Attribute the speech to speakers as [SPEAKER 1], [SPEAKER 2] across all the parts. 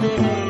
[SPEAKER 1] Thank you.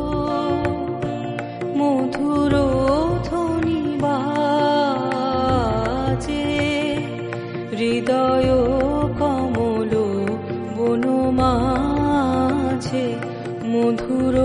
[SPEAKER 1] যে হৃদয় কমল বনমাঝে মধুর